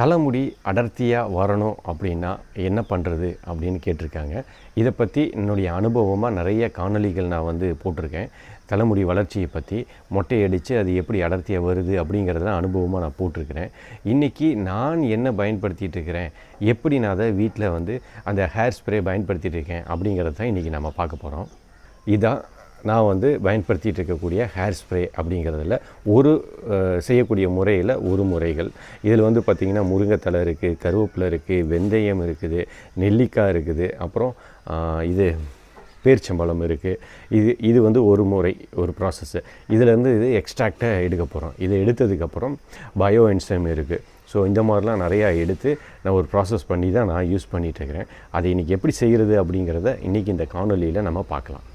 தலைமுடி அடர்த்தியாக வரணும் அப்படின்னா என்ன பண்ணுறது அப்படின்னு கேட்டிருக்காங்க. இதை பற்றி என்னுடைய அனுபவமாக நிறைய காணொளிகள் நான் வந்து போட்டிருக்கேன். தலைமுடி வளர்ச்சியை பற்றி மொட்டை அடித்து அது எப்படி அடர்த்தியாக வருது அப்படிங்கிறத அனுபவமாக நான் போட்டிருக்கிறேன். இன்றைக்கி நான் என்ன பயன்படுத்திகிட்டு இருக்கிறேன்? எப்படி நான் அதை வீட்டில் வந்து அந்த ஹேர் ஸ்ப்ரே பயன்படுத்திகிட்டு இருக்கேன் அப்படிங்கிறத தான் இன்றைக்கி நம்ம பார்க்க போகிறோம் இதான் நான் வந்து பயன்படுத்திகிட்டு இருக்கக்கூடிய ஹேர் ஸ்ப்ரே அப்படிங்கிறதுல ஒரு செய்யக்கூடிய முறையில் ஒரு முறைகள். இதில் வந்து பார்த்திங்கன்னா முருங்கைத்தலை இருக்குது கருவேப்பிலை இருக்குது வெந்தயம் இருக்குது நெல்லிக்காய் இருக்குது அப்புறம் இது பேர்ச்சம்பழம் இருக்குது இது இது வந்து ஒரு முறை ஒரு ப்ராசஸ்ஸு இதிலேருந்து இது எக்ஸ்ட்ராக்டாக எடுக்க போகிறோம் இதை எடுத்ததுக்கப்புறம் பயோ என்சைம் இருக்குது ஸோ இந்த மாதிரிலாம் நிறையா எடுத்து நான் ஒரு ப்ராசஸ் பண்ணி தான் நான் யூஸ் பண்ணிகிட்ருக்கிறேன் அதை இன்றைக்கி எப்படி செய்கிறது அப்படிங்கிறத இன்றைக்கி இந்த காணொலியில் நம்ம பார்க்கலாம்.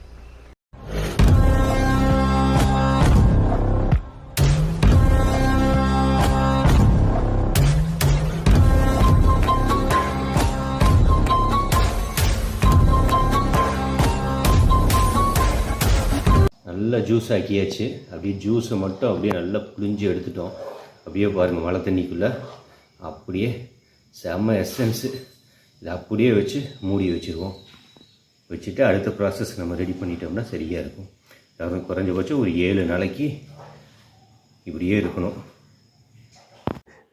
நல்லா ஜூஸ் ஆக்கியாச்சு. அப்படியே ஜூஸை மட்டும் அப்படியே நல்லா புளிஞ்சு எடுத்துட்டோம். அப்படியே பாருங்கள் மழை தண்ணிக்குள்ளே. அப்படியே செம்ம எசன்ஸு இதை அப்படியே வச்சு மூடி வச்சுருவோம். வச்சுட்டு அடுத்த ப்ராசஸ் நம்ம ரெடி பண்ணிட்டோம்னா சரியாக இருக்கும். குறைஞ்சபட்சம் ஒரு ஏழு நாளைக்கு இப்படியே இருக்கணும்.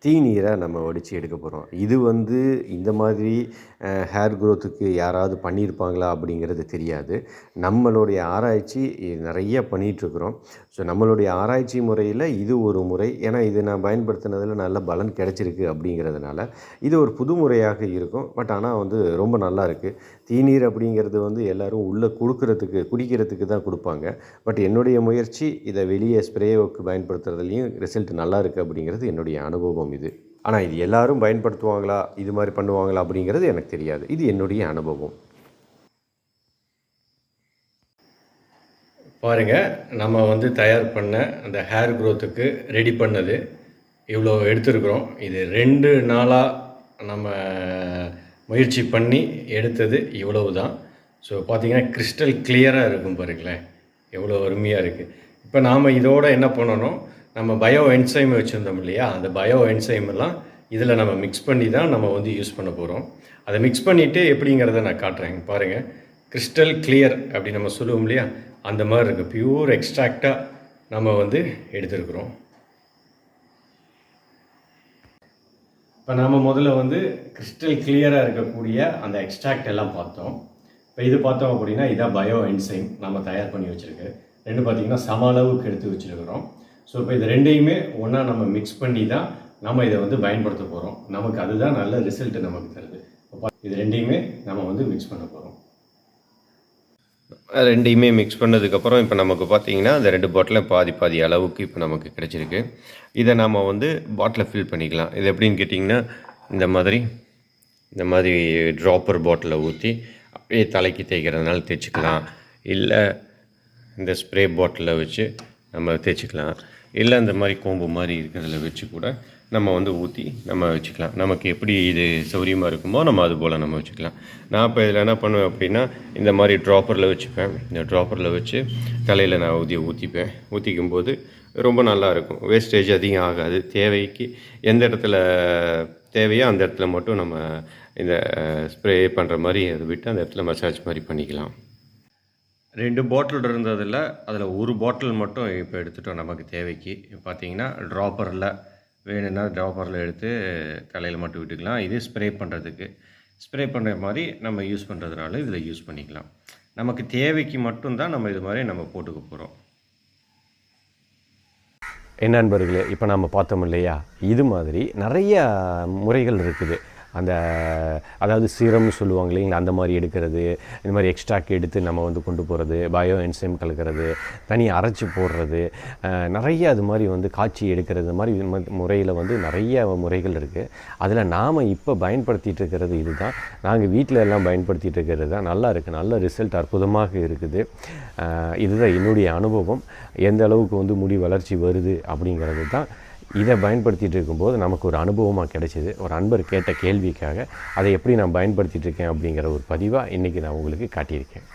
தீநீரை நம்ம வடித்து எடுக்க போகிறோம் இது வந்து இந்த மாதிரி ஹேர் க்ரோத்துக்கு யாராவது பண்ணியிருப்பாங்களா அப்படிங்கிறது தெரியாது. நம்மளுடைய ஆராய்ச்சி நிறைய பண்ணிகிட்ருக்குறோம் ஸோ நம்மளுடைய ஆராய்ச்சி முறையில் இது ஒரு முறை. ஏன்னா இது நான் பயன்படுத்தினதில் நல்ல பலன் கிடச்சிருக்கு அப்படிங்கிறதுனால இது ஒரு புது முறையாக இருக்கும். பட் ஆனால் வந்து ரொம்ப நல்லா இருக்குது தீநீர் அப்படிங்கிறது வந்து எல்லோரும் உள்ளே கொடுக்கறதுக்கு குடிக்கிறதுக்கு தான் கொடுப்பாங்க. பட் என்னுடைய முயற்சி இதை வெளியே ஸ்ப்ரேவுக்கு பயன்படுத்துறதுலையும் ரிசல்ட் நல்லா இருக்குது அப்படிங்கிறது என்னுடைய அனுபவம். இது. ஆனால் இது எல்லாரும் பயன்படுத்துவாங்களா? இது மாதிரி பண்ணுவாங்களா? அப்படிங்கிறது எனக்கு தெரியாது. இது என்னுடைய அனுபவம். பாருங்கள் நம்ம வந்து தயார் பண்ண அந்த ஹேர் க்ரோத்துக்கு ரெடி பண்ணது. இவ்வளோ எடுத்துருக்குறோம். இது ரெண்டு நாளாக நம்ம முயற்சி பண்ணி எடுத்தது இவ்வளவு தான் ஸோ பார்த்தீங்கன்னா கிறிஸ்டல் கிளியராக இருக்கும் பாருங்களேன். எவ்வளோ அருமையாக இருக்குது இப்போ நாம் இதோட என்ன பண்ணணும்? நம்ம பயோ என்சைம் வச்சுருந்தோம் இல்லையா? அந்த பயோ என்சைம் எல்லாம் இதில் நம்ம மிக்ஸ் பண்ணி தான் நம்ம வந்து யூஸ் பண்ண போகிறோம் அதை மிக்ஸ் பண்ணிவிட்டு எப்படிங்கிறத நான் காட்டுறேன். பாருங்கள் கிறிஸ்டல் கிளியர் அப்படி நம்ம சொல்லுவோம் இல்லையா? அந்த மாதிரி இருக்குது பியூர் எக்ஸ்ட்ராக்டாக நம்ம வந்து எடுத்துருக்குறோம். இப்போ நாம் முதல்ல வந்து கிறிஸ்டல் கிளியராக இருக்கக்கூடிய அந்த எக்ஸ்ட்ராக்ட் எல்லாம் பார்த்தோம். இப்போ இது பார்த்தோம் அப்படின்னா இதான் பயோ என்சைம் நம்ம தயார் பண்ணி வச்சுருக்கு. ரெண்டு பார்த்தீங்கன்னா சம அளவுக்கு எடுத்து வச்சுருக்கிறோம். ஸோ இப்போ இது ரெண்டையுமே ஒன்றா நம்ம மிக்ஸ் பண்ணி தான் நம்ம இதை வந்து பயன்படுத்த போகிறோம் நமக்கு அதுதான் நல்ல ரிசல்ட்டு நமக்கு தருது. இது ரெண்டையுமே நம்ம வந்து மிக்ஸ் பண்ண போகிறோம் ரெண்டையுமே மிக்ஸ் பண்ணதுக்கப்புறம் இப்போ நமக்கு பார்த்தீங்கன்னா அந்த ரெண்டு பாட்டிலும் பாதி பாதி அளவுக்கு இப்போ நமக்கு கிடச்சிருக்கு. இதை நம்ம வந்து பாட்டிலை ஃபில் பண்ணிக்கலாம். இது எப்படின்னு கேட்டிங்கன்னா இந்த மாதிரி இந்த மாதிரி ட்ராப்பர் பாட்டிலில் ஊற்றி அப்படியே தலைக்கு தேய்க்கிறதுனால தேய்ச்சிக்கலாம். இல்லை இந்த ஸ்ப்ரே பாட்டிலில் வச்சு நம்ம தேய்ச்சிக்கலாம். இல்லை இந்த மாதிரி கோம்பு மாதிரி இருக்கிறதுல வச்சு கூட நம்ம வந்து ஊற்றி நம்ம வச்சுக்கலாம். நமக்கு எப்படி இது சௌரியமாக இருக்குமோ நம்ம அது போல் நம்ம வச்சுக்கலாம். நான் இப்போ இதில் என்ன பண்ணுவேன் அப்படின்னா இந்த மாதிரி ட்ராப்பரில் வச்சுப்பேன். இந்த ட்ராப்பரில் வச்சு தலையில் நான் ஊதிய ஊற்றிப்பேன் ஊற்றிக்கும் போது ரொம்ப நல்லா இருக்கும். வேஸ்டேஜ் அதிகம் ஆகாது. தேவைக்கு எந்த இடத்துல தேவையோ அந்த இடத்துல மட்டும் நம்ம இந்த ஸ்ப்ரே பண்ணுற மாதிரி அதை விட்டு அந்த இடத்துல மசாஜ் மாதிரி பண்ணிக்கலாம். ரெண்டு பாட்டில் இருந்ததில் அதில் ஒரு பாட்டில் மட்டும் இப்போ எடுத்துட்டோம் நமக்கு தேவைக்கு. இப்போ பார்த்தீங்கன்னா ட்ராப்பரில் வேணும்னா ட்ராப்பரில் எடுத்து தலையில் மட்டும் விட்டுக்கலாம். இது ஸ்ப்ரே பண்ணுறதுக்கு ஸ்ப்ரே பண்ணுற மாதிரி நம்ம யூஸ் பண்ணுறதுனால இதில் யூஸ் பண்ணிக்கலாம். நமக்கு தேவைக்கு மட்டும்தான் நம்ம இது மாதிரி நம்ம போட்டுக்க போகிறோம் என்ன நண்பர்களே இப்போ நம்ம பார்த்தோம் இல்லையா? இது மாதிரி நிறைய முறைகள் இருக்குது. அந்த அதாவது சீரம்னு சொல்லுவாங்க இல்லைங்களா அந்த மாதிரி எடுக்கிறது இந்த மாதிரி எக்ஸ்ட்ராக் எடுத்து நம்ம வந்து கொண்டு போகிறது பயோ என்சைம் கலக்கிறது தனி அரைச்சி போடுறது நிறைய அது மாதிரி வந்து காட்சி எடுக்கிறது மாதிரி முறையில் வந்து நிறைய முறைகள் இருக்குது அதில் நாம் இப்போ பயன்படுத்திகிட்டு இருக்கிறது இதுதான். நாங்கள் வீட்டில் எல்லாம் பயன்படுத்திகிட்டு இருக்கிறது தான். நல்லா இருக்குது நல்ல ரிசல்ட் அற்புதமாக இருக்குது. இதுதான் என்னுடைய அனுபவம். எந்த அளவுக்கு வந்து முடி வளர்ச்சி வருது அப்படிங்கிறது தான் இதை பயன்படுத்திகிட்டு இருக்கும்போது நமக்கு ஒரு அனுபவமாக கிடைச்சிது. ஒரு அன்பர் கேட்ட கேள்விக்காக அதை எப்படி நான் பயன்படுத்திகிட்டு இருக்கேன் அப்படிங்கிற ஒரு பதிவாக இன்றைக்கி நான் உங்களுக்கு காட்டியிருக்கேன்.